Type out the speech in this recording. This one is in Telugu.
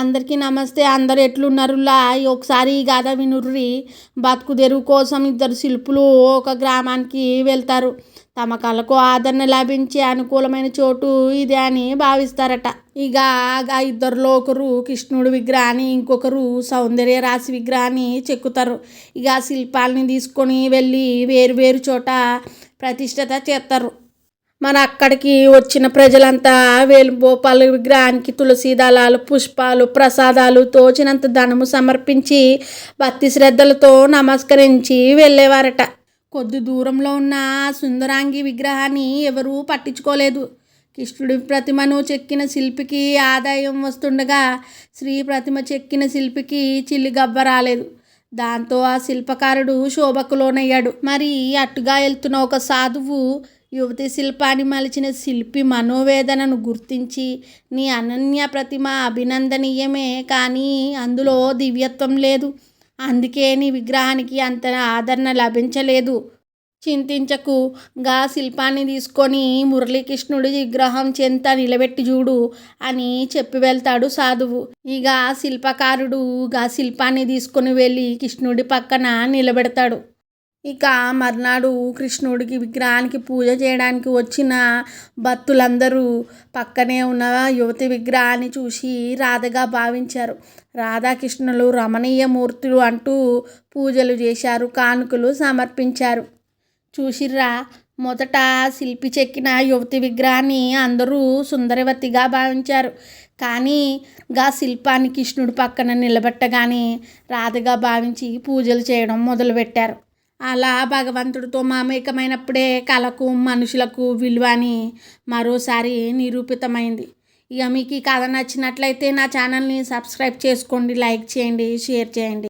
అందరికీ నమస్తే. అందరు ఎట్లున్నారులా ఒకసారి ఈ గాథ వినుర్రి. బతుకు తెరువు కోసం ఇద్దరు శిల్పులు ఒక గ్రామానికి వెళ్తారు. తమ కళకు ఆదరణ లభించే అనుకూలమైన చోటు ఇదే అని భావిస్తారట. ఇక ఆ ఇద్దరిలో ఒకరు కృష్ణుడి విగ్రహాన్ని ఇంకొకరు సౌందర్య రాశి విగ్రహాన్ని చెక్కుతారు. ఇక శిల్పాలని తీసుకొని వెళ్ళి వేరు వేరు చోట ప్రతిష్టత చేస్తారు. మన అక్కడికి వచ్చిన ప్రజలంతా వేలుబోపాలు విగ్రహానికి తులసి దళాలు పుష్పాలు ప్రసాదాలు తోచినంత ధనము సమర్పించి భక్తి శ్రద్ధలతో నమస్కరించి వెళ్ళేవారట. కొద్ది దూరంలో ఉన్న సుందరాంగి విగ్రహాన్ని ఎవరూ పట్టించుకోలేదు. కృష్ణుడి ప్రతిమను చెక్కిన శిల్పికి ఆదాయం వస్తుండగా శ్రీ ప్రతిమ చెక్కిన శిల్పికి చిల్లి గబ్బ రాలేదు. దాంతో ఆ శిల్పకారుడు శోభకు లోనయ్యాడు. మరి అట్టుగా వెళ్తున్న ఒక సాధువు యువతి శిల్పాన్ని మలిచిన శిల్పి మనోవేదనను గుర్తించి నీ అనన్య ప్రతిమ అభినందనీయమే కానీ అందులో దివ్యత్వం లేదు. అందుకే నీ విగ్రహానికి అంత ఆదరణ లభించలేదు. చింతించకు. గా శిల్పాన్ని తీసుకొని మురళీకృష్ణుడి విగ్రహం చెంత నిలబెట్టి చూడు అని చెప్పి వెళ్తాడు సాధువు. ఇక శిల్పకారుడు గా శిల్పాన్ని తీసుకొని వెళ్ళి కృష్ణుడి పక్కన నిలబెడతాడు. ఇక మర్నాడు కృష్ణుడికి విగ్రహానికి పూజ చేయడానికి వచ్చిన భక్తులందరూ పక్కనే ఉన్న యువతి విగ్రహాన్ని చూసి రాధగా భావించారు. రాధాకృష్ణులు రమణీయ మూర్తులు అంటూ పూజలు చేశారు కానుకలు సమర్పించారు. చూసిర్రా మొదట శిల్పి చెక్కిన యువతి విగ్రహాన్ని అందరూ సుందరవతిగా భావించారు. కానీ గా శిల్పాన్ని కృష్ణుడు పక్కన నిలబెట్టగానే రాధగా భావించి పూజలు చేయడం మొదలుపెట్టారు. అలా భగవంతుడితో మామేకమైనప్పుడే కళకు మనుషులకు విలువ అని మరోసారి నిరూపితమైంది. ఇక మీకు ఈ కథ నచ్చినట్లయితే నా ఛానల్ని సబ్స్క్రైబ్ చేసుకోండి లైక్ చేయండి షేర్ చేయండి.